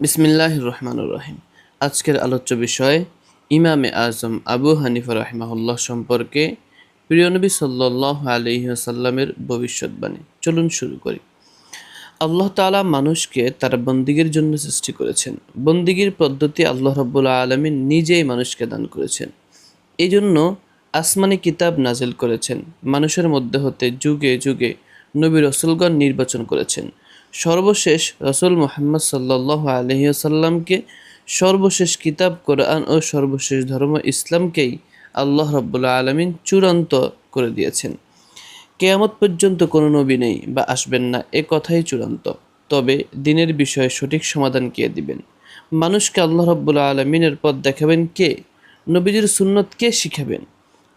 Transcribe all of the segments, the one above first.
বিসমিল্লাহ রহমানুর রহিম। আজকের আলোচ্য বিষয়, ইমামে আজম আবু হানিফা রহমাহুল্লাহ সম্পর্কে প্রিয়নবী সাল্লাহ আলহিহাসাল্লামের ভবিষ্যৎবাণী চলুন শুরু করি। আল্লাহ তাআলা মানুষকে তার বন্দিগির জন্য সৃষ্টি করেছেন। বন্দিগির পদ্ধতি আল্লাহ রব্বুল্লা আলমিন নিজেই মানুষকে দান করেছেন। এই জন্য আসমানি কিতাব নাজিল করেছেন। মানুষের মধ্যে হতে যুগে যুগে নবী রসুলগণ নির্বাচন করেছেন। সর্বশেষ রসুল মোহাম্মদ সাল্লাহ আলহিসাল্লামকে সর্বশেষ কিতাব, কোরআন ও সর্বশেষ ধর্ম ইসলামকেই আল্লাহ রব্বুল্লা আলমিন চূড়ান্ত করে দিয়েছেন। কেয়ামত পর্যন্ত কোনো নবী নেই বা আসবেন না, এ কথাই চূড়ান্ত। তবে দিনের বিষয়ে সঠিক সমাধান কে দিবেন? মানুষকে আল্লাহ রব্বুল্লা আলমিনের পথ দেখাবেন কে? নবীজির সুন্নত কে শিখাবেন?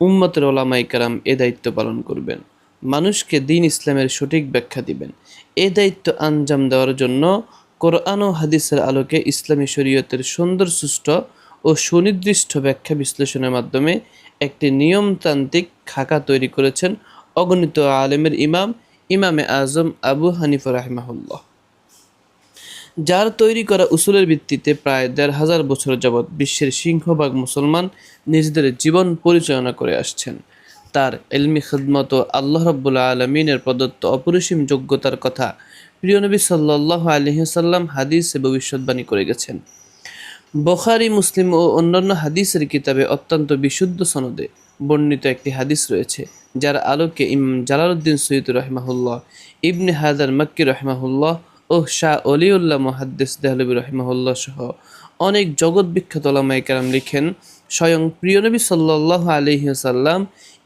উম্মতের ওলামাই কারাম এ দায়িত্ব পালন করবেন। মানুষকে দিন ইসলামের সঠিক ব্যাখ্যা দিবেন। এ দায়িত্ব আঞ্জাম দেওয়ার জন্য কোরআন ও হাদিসের আলোকে ইসলামী শরীয়তের সুন্দর, সুষ্ঠ ও সুনির্দিষ্ট ব্যাখ্যা বিশ্লেষণের মাধ্যমে একটি নিয়মতান্ত্রিক খাকা তৈরি করেছেন অগণিত আলেমের ইমাম ইমামে আজম আবু হানিফা রাহিমাহুল্লাহ। যার তৈরি করা উসুলের ভিত্তিতে প্রায় দেড় হাজার বছর যাবৎ বিশ্বের সিংহভাগ মুসলমান নিজেদের জীবন পরিচালনা করে আসছেন। তার এলমি খিদমত আল্লাহ রব্বুল্লা আলমিনের প্রদত্ত অপরিসীম যোগ্যতার কথা প্রিয় নবী সাল্লাহ আলহিসাল্লাম হাদিসে ভবিষ্যৎবাণী করে গেছেন। বখারি, মুসলিম ও অন্যান্য হাদিসের কিতাবে অত্যন্ত বিশুদ্ধ সনদে বর্ণিত একটি হাদিস রয়েছে, যার আলোকে ইমাম জালালউদ্দিন সৈয়দ রহমাহুল্লাহ, ইবনে হাদার মক্কি রহমাহুল্লাহ ও শাহ অলিউল্লাহ মহাদ্দেস দেহলবী রহমাহুল্লাহ সহ অনেক জগৎ বিখ্যাত ওলামাই কালাম লিখেন, স্বয়ং প্রিয়নবী সাল্লাহ আলহিহাসাল্লাম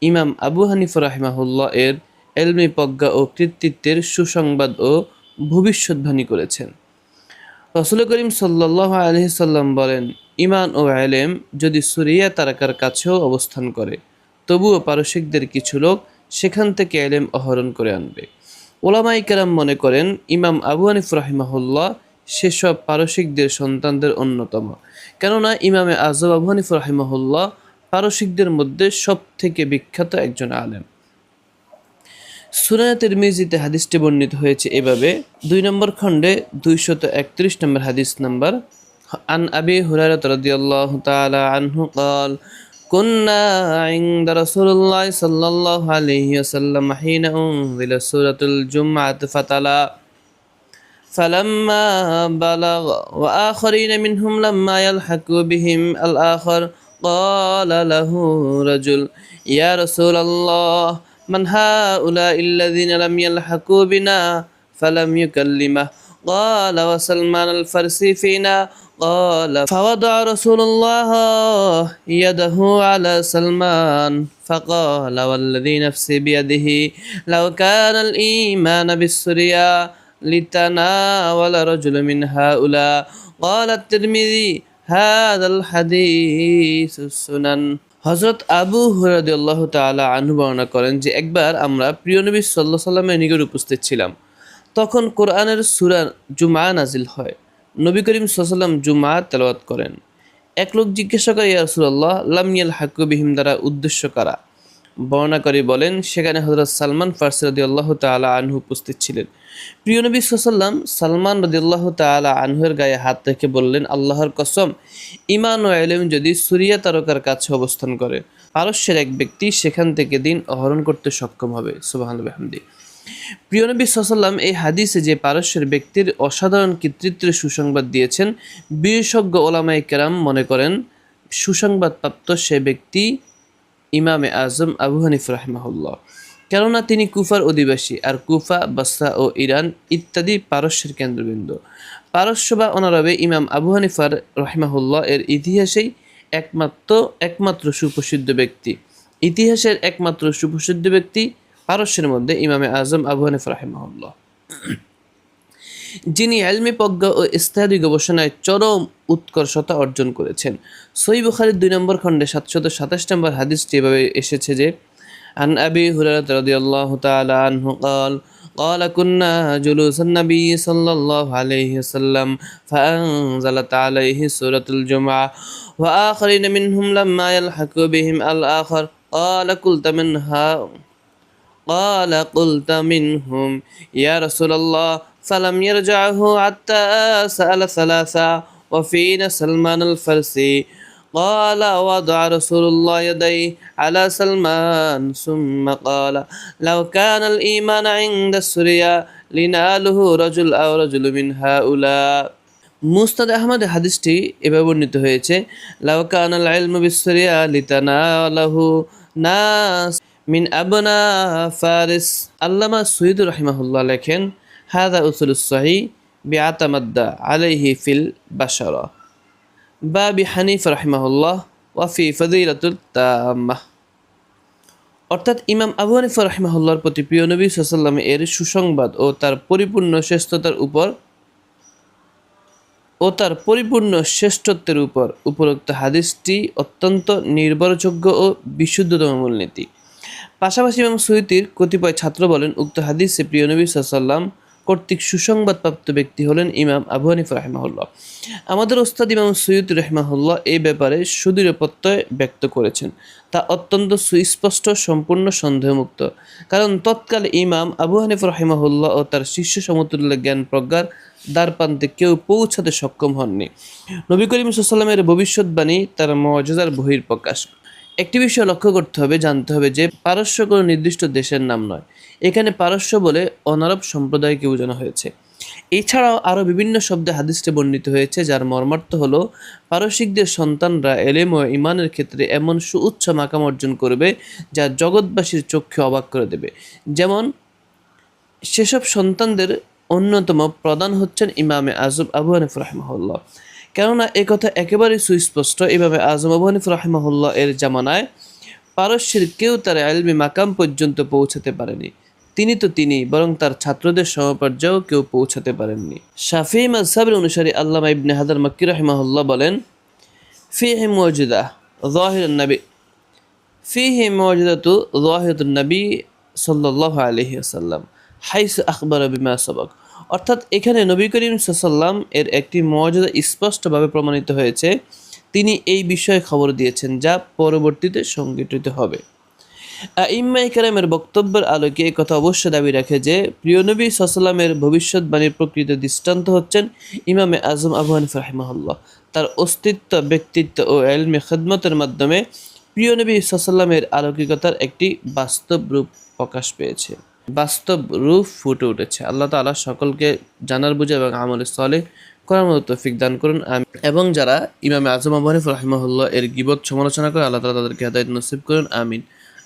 ইমাম আবু হানিফ রাহিমাহুল্লাহ এর এলমি প্রজ্ঞা ও কৃতিত্বের সুসংবাদ ও ভবিষ্যৎবাণী করেছেন। রসুল করিম সাল্লাহ আলহিসাল্লাম বলেন ইমান ও আলেম যদি সুরিয়া তারাকার কাছেও অবস্থান করে, তবুও পারসিকদের কিছু লোক সেখান থেকে এলেম অহরণ করে আনবে। ওলামাই কেরাম মনে করেন, ইমাম আবু হানিফ রাহিমাহুল্লাহ সেসব পারসিকদের সন্তানদের অন্যতম। কেননা, ইমামে আজব আবু হানিফ রাহিমাহুল্লাহ পারসিকদের মধ্যে সব থেকে বিখ্যাত একজন আলেম সুরানা তিরমিজিতে হাদিসটি বর্ণিত হয়েছে এভাবে দুই নম্বর খণ্ডে দুইশত একত্রিশ নম্বর হাদিস নম্বর আন আবি হুরায়রা রাদিয়াল্লাহু তাআলা আনহু قال كنا عند رسول الله صلى الله عليه وسلم حين أنزل سورة الجمعة فتلا فلما بلغ وآخرين منهم لما يلحقوا بهم الآخر قال له رجل يا رسول الله من هؤلاء الذين لم يلحقوا بنا فلم يكلمه? قال وسلمان الفرسي فينا. قال فوضع رسول الله يده على سلمان. فقال والذي نفسي بيده لو كان الإيمان بالسريا لتناول رجل من هؤلاء. قال الترمذي হাদাল হাদিস সুনান। হজরত আবু হুরাদিল্লাহ তাআলা আনহু বর্ণনা করেন যে, একবার আমরা প্রিয় নবী সাল্লাহ সাল্লামের নিকট উপস্থিত ছিলাম। তখন কোরআনের সুরা জুমা নাজিল হয়। নবী করিম সাল্লাম জুমা তেলাওয়াত করেন। এক লোক জিজ্ঞাসা করে, ইয়া রাসূলুল্লাহ, লাম ইয়াল হাক্কু বিহিম? দ্বারা উদ্দেশ্য কারা? বর্ণাকারী বলেন, সেখানে হজরত সালমান ফার্সি আল্লাহ তালা আনহু উপস্থিত ছিলেন। প্রিয় নবী সাল্লাম সালমান রদি আল্লাহ তালা আনহুয়ের গায়ে হাত রেখে বললেন, আল্লাহর কসম ইমান ও আলেম যদি সুরিয়া তারকার কাছে অবস্থান করে, পারস্যের এক ব্যক্তি সেখান থেকে দিন অহরণ করতে সক্ষম হবে। সুবাহ হামদি প্রিয় নবী সাল্লাম এই হাদিসে যে পারস্যের ব্যক্তির অসাধারণ কৃতিত্বের সুসংবাদ দিয়েছেন, বিশেষজ্ঞ ওলামাই কেরাম মনে করেন, সুসংবাদপ্রাপ্ত সে ব্যক্তি ইমামে আজম আবু হানিফ রাহমাহুল্লাহ। কেননা তিনি কুফার অধিবাসী আর কুফা বাসা ও ইরান ইত্যাদি পারস্যের কেন্দ্রবিন্দু। পারস্য বা অনারবে ইমাম আবু হানিফার রহমাহুল্লাহ এর ইতিহাসেই একমাত্র একমাত্র সুপ্রসিদ্ধ ব্যক্তি। ইতিহাসের একমাত্র সুপ্রসিদ্ধ ব্যক্তি পারস্যের মধ্যে ইমামে আজম আবু হানিফ রাহিমাহুল্লাহ। যিনি আলমি প্রজ্ঞা ও ইস্তাহাদি গবেষণায় চরম উৎকর্ষতা অর্জন করেছেন সই বুখারির দুই নম্বর খণ্ডে সাতশত সাতাশ নম্বর হাদিসটি এভাবে এসেছে যে আন আবি হুরায়রা রাদিয়াল্লাহু তাআলা আনহু قال قال كنا جلوس النبي صلى الله عليه وسلم فأنزلت عليه سورة الجمعة وآخرين منهم لما يلحق بهم الآخر قال قلت منها قال قلت منهم يا رسول الله فلم يرجعه حتى سأل ثلاثة وفينا سلمان الفرسي قال وضع رسول الله يديه على سلمان ثم قال لو كان الإيمان عند السريا لناله رجل أو رجل من هؤلاء মুস্তাদ আহমদ হাদিসটি এভাবে বর্ণিত হয়েছে লাউকান আল ইলমু বিসরিয়া লিতানালাহু নাস মিন আবনা ফারিস আল্লামা সুইদুর রাহিমাহুল্লাহ লেখেন হাদা উসুলুস সহি বিআতামাদ্দা আলাইহি ফিল বাশারা। বাবি হানিফ রাহিমাহুল্লাহ ওয়াফি তাম্মাহ অর্থাৎ ইমাম আবু হানিফা রাহিমাহুল্লাহর প্রতি প্রিয় নবী সাল্লাম এর সুসংবাদ ও তার পরিপূর্ণ শ্রেষ্ঠতার উপর ও তার পরিপূর্ণ শ্রেষ্ঠত্বের উপর উপরোক্ত হাদিসটি অত্যন্ত নির্ভরযোগ্য ও বিশুদ্ধতম মূলনীতি। পাশাপাশি ইমাম সৈয়দির কতিপয় ছাত্র বলেন, উক্ত হাদিসে প্রিয় নবী সাল্লাম কর্তৃক সুসংবাদপ্রাপ্ত ব্যক্তি হলেন ইমাম আবু হানিফ রহমাহুল্লাহ। আমাদের ওস্তাদ ইমাম সৈয়দ রহমাহুল্লাহ এই ব্যাপারে সুদৃঢ় প্রত্যয় ব্যক্ত করেছেন। তা অত্যন্ত সুস্পষ্ট, সম্পূর্ণ, সন্দেহমুক্ত। কারণ তৎকালে ইমাম আবু হানিফ রহিমাহুল্লাহ ও তার শিষ্য সমতুল্য জ্ঞান প্রজ্ঞার দ্বার প্রান্তে কেউ পৌঁছাতে সক্ষম হননি। নবী করিম সাল্লামের ভবিষ্যৎবাণী তার মজাদার বহির প্রকাশ একটি বিষয় লক্ষ্য করতে হবে, জানতে হবে যে পারস্য কোনো নির্দিষ্ট দেশের নাম নয়। এখানে পারস্য বলে অনারব সম্প্রদায়কে বোঝানো হয়েছে। এছাড়াও আরও বিভিন্ন শব্দে হাদিসটি বর্ণিত হয়েছে, যার মর্মার্থ হল, পারসিকদের সন্তানরা এলেম ও ইমানের ক্ষেত্রে এমন সুউচ্চ মাকাম অর্জন করবে, যা জগৎবাসীর চক্ষে অবাক করে দেবে। যেমন, সেসব সন্তানদের অন্যতম প্রধান হচ্ছেন ইমামে আজম আবু হানিফ রাহিমাহুল্লাহ। কেননা একথা একেবারেই সুস্পষ্ট। ইমামে আজম আবু হানিফ রাহিমাহুল্লাহ এর জামানায় পারস্যের কেউ তার আলমি মাকাম পর্যন্ত পৌঁছাতে পারেনি। তিনি তো তিনি, বরং তার ছাত্রদের সমপর্যায়েও কেউ পৌঁছাতে পারেননি। শাফি মাজহাবের অনুসারী আল্লামা ইবনে হাদার মাক্কি রাহিমাহুল্লাহ বলেন, ফিহি মৌজুদা জাহির নবী, ফিহি মৌজুদাতু জাহিরুন নবী সাল্লাল্লাহু আলাইহি ওয়াসাল্লাম, হাইস আকবর বিমা সবক। অর্থাৎ এখানে নবী করিম সাল্লাম এর একটি মর্যাদা স্পষ্টভাবে প্রমাণিত হয়েছে। তিনি এই বিষয়ে খবর দিয়েছেন যা পরবর্তীতে সংগঠিত হবে। ইম্মাই কালামের বক্তব্যের আলোকে কথা অবশ্য দাবি রাখে যে, প্রিয় নবী সাল্লামের ভবিষ্যৎবাণীর প্রকৃত দৃষ্টান্ত হচ্ছেন ইমামে আজম আবু হানিফ রাহিমাহুল্লাহ। তার অস্তিত্ব, ব্যক্তিত্ব ও এলমে খেদমতের মাধ্যমে প্রিয় নবী সাল্লামের আলৌকিকতার একটি বাস্তব রূপ প্রকাশ পেয়েছে। বাস্তব রূপ ফুটে উঠেছে। আল্লাহ তাআলা সকলকে জানার বুঝে এবং আমলে সলে করার মতো তৌফিক দান করুন আমি এবং যারা ইমামে আজম আবু হানিফ রাহিমাহুল্লাহ এর গিবত সমালোচনা করে, আল্লাহ তাআলা তাদেরকে হেদায়েত নসিব করুন, আমিন।